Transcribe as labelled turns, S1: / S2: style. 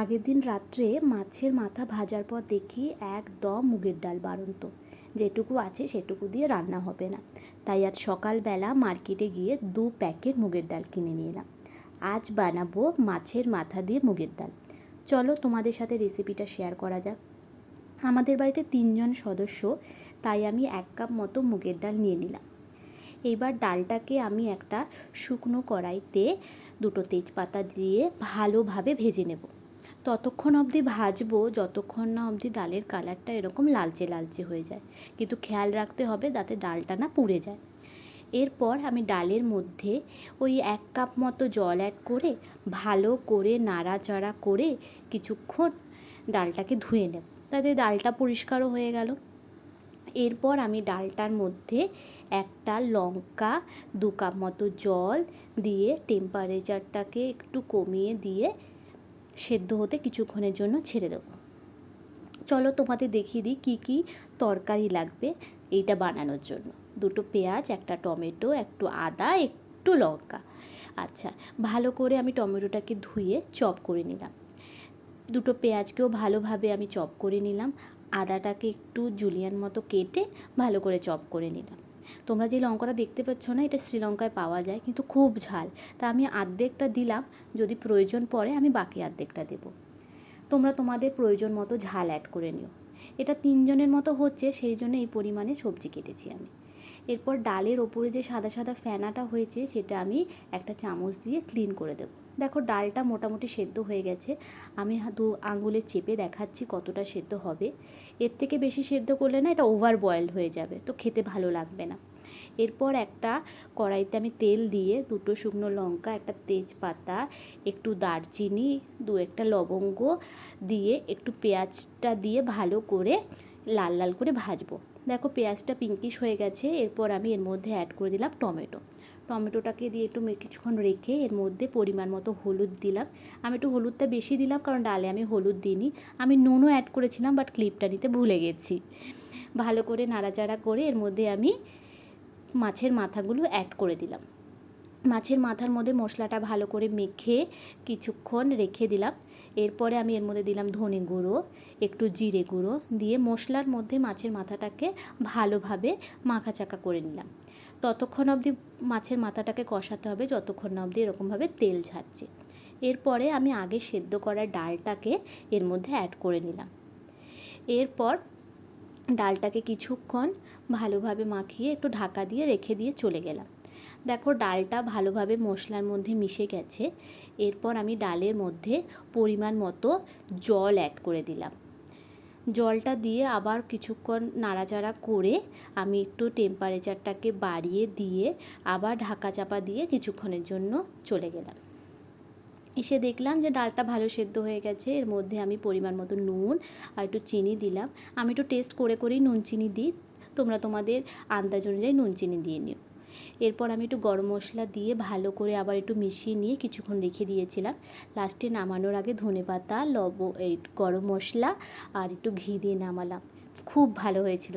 S1: আগের দিন রাত্রে মাছের মাথা ভাজার পর দেখি একদম মুগের ডাল বাড়ন্ত। যেটুকু আছে সেটুকু দিয়ে রান্না হবে না। তাই আজ সকালবেলা মার্কেটে গিয়ে দু প্যাকেট মুগের ডাল কিনে নিয়ে এলাম। আজ বানাবো মাছের মাথা দিয়ে মুগের ডাল। চলো তোমাদের সাথে রেসিপিটা শেয়ার করা যাক। আমাদের বাড়িতে তিনজন সদস্য, তাই আমি এক কাপ মতো মুগের ডাল নিয়ে নিলাম। এবার ডালটাকে আমি একটা শুকনো কড়াইতে দুটো তেজপাতা দিয়ে ভালোভাবে ভেজে নেব। ততক্ষণ অবধি ভাজবো, যতক্ষণ না অবধি ডালের কালারটা এরকম লালচে লালচে হয়ে যায়। কিন্তু খেয়াল রাখতে হবে যাতে ডালটা না পুড়ে যায়। এরপর আমি ডালের মধ্যে ওই এক কাপ মতো জল অ্যাড করে ভালো করে নাড়াচাড়া করে কিছুক্ষণ ডালটাকে ধুয়ে নেব। তাতে ডালটা পরিষ্কারও হয়ে গেল। এরপর আমি ডালটার মধ্যে একটা লঙ্কা দু কাপ মতো জল দিয়ে টেম্পারেচারটাকে একটু কমিয়ে দিয়ে সেদ্ধ হতে কিছুক্ষণের জন্য ছেড়ে দেবো। চলো তোমাদের দেখিয়ে দিই কী কী তরকারি লাগবে এইটা বানানোর জন্য। দুটো পেঁয়াজ, একটা টমেটো, একটু আদা, একটু লঙ্কা। আচ্ছা ভালো করে আমি টমেটোটাকে ধুয়ে চপ করে নিলাম। দুটো পেঁয়াজকেও ভালোভাবে আমি চপ করে নিলাম। আদাটাকে একটু জুলিয়ান মতো কেটে ভালো করে চপ করে নিলাম। তোমরা যে লঙ্কাটা দেখতে পাচ্ছ না, এটা শ্রীলঙ্কায় পাওয়া যায়, কিন্তু খুব ঝাল। তা আমি আর্ধেকটা দিলাম, যদি প্রয়োজন পড়ে আমি বাকি আর্ধেকটা দেবো। তোমরা তোমাদের প্রয়োজন মতো ঝাল অ্যাড করে নিও। এটা তিনজনের মতো হচ্ছে, সেই জন্য এই পরিমাণে সবজি কেটেছি আমি। এরপর ডালের ওপরে যে সাদা সাদা ফেনাটা হয়েছে, সেটা আমি একটা চামচ দিয়ে ক্লিন করে দেবো। দেখো, ডালটা মোটামুটি সেদ্ধ হয়ে গেছে। আমি দু আঙুলে চেপে দেখাচ্ছি কতটা সেদ্ধ হবে। এর থেকে বেশি সেদ্ধ করলে না এটা ওভার বয়েলড হয়ে যাবে, তো খেতে ভালো লাগবে না। এরপর একটা কড়াইতে আমি তেল দিয়ে দুটো শুকনো লঙ্কা, একটা তেজপাতা, একটু দারচিনি, দু একটা লবঙ্গ দিয়ে একটু পেঁয়াজটা দিয়ে ভালো করে লাল লাল করে ভাজবো। দেখো, পেঁয়াজটা পিঙ্কিশ হয়ে গেছে, এরপর আমি এর মধ্যে অ্যাড করে দিলাম টমেটো। টমেটোটাকে দিয়ে একটু কিছুক্ষণ রেখে এর মধ্যে পরিমাণ মতো হলুদ দিলাম। আমি একটু হলুদটা বেশি দিলাম, কারণ ডালে আমি হলুদ দিইনি। আমি নুনও অ্যাড করেছিলাম বাট ক্লিপটা নিতে ভুলে গেছি। ভালো করে নাড়াচাড়া করে এর মধ্যে আমি মাছের মাথাগুলো অ্যাড করে দিলাম। মাছের মাথার মধ্যে মশলাটা ভালো করে মেখে কিছুক্ষণ রেখে দিলাম। এরপরে আমি এর মধ্যে দিলাম ধনে গুঁড়ো, একটু জিরে গুঁড়ো দিয়ে মশলার মধ্যে মাছের মাথাটাকে ভালোভাবে মাখা চাকা করে নিলাম। ততক্ষণ অবধি মাছের মাথাটাকে কষাতে হবে, যতক্ষণ না অবধি এরকমভাবে তেল ছাড়ছে এরপরে আমি আগে সেদ্ধ করা ডালটাকে এর মধ্যে অ্যাড করে নিলাম। এরপর ডালটাকে কিছুক্ষণ ভালোভাবে মাখিয়ে একটু ঢাকা দিয়ে রেখে দিয়ে চলে গেলাম। দেখো, ডালটা ভালোভাবে মশলার মধ্যে মিশে গেছে। এরপর আমি ডালের মধ্যে পরিমাণ মতো জল অ্যাড করে দিলাম। জলটা দিয়ে আবার কিছুক্ষণ নাড়াচাড়া করে আমি একটু টেম্পারেচারটাকে বাড়িয়ে দিয়ে আবার ঢাকা চাপা দিয়ে কিছুক্ষণের জন্য চলে গেলাম। এসে দেখলাম যে ডালটা ভালো সেদ্ধ হয়ে গেছে। এর মধ্যে আমি পরিমাণ মতো নুন আর একটু চিনি দিলাম। আমি একটু টেস্ট করে করেই নুন চিনি দিই। তোমরা তোমাদের আন্দাজ অনুযায়ী নুন চিনি দিয়ে নিও। এরপর আমি একটু গরম মশলা দিয়ে ভালো করে আবার একটু মিশিয়ে নিয়ে কিছুক্ষণ রেখে দিয়েছিলাম। লাস্টে নামানোর আগে ধনে পাতা, লব এই গরম মশলা আর একটু ঘি দিয়ে নামালাম। খুব ভালো হয়েছিল।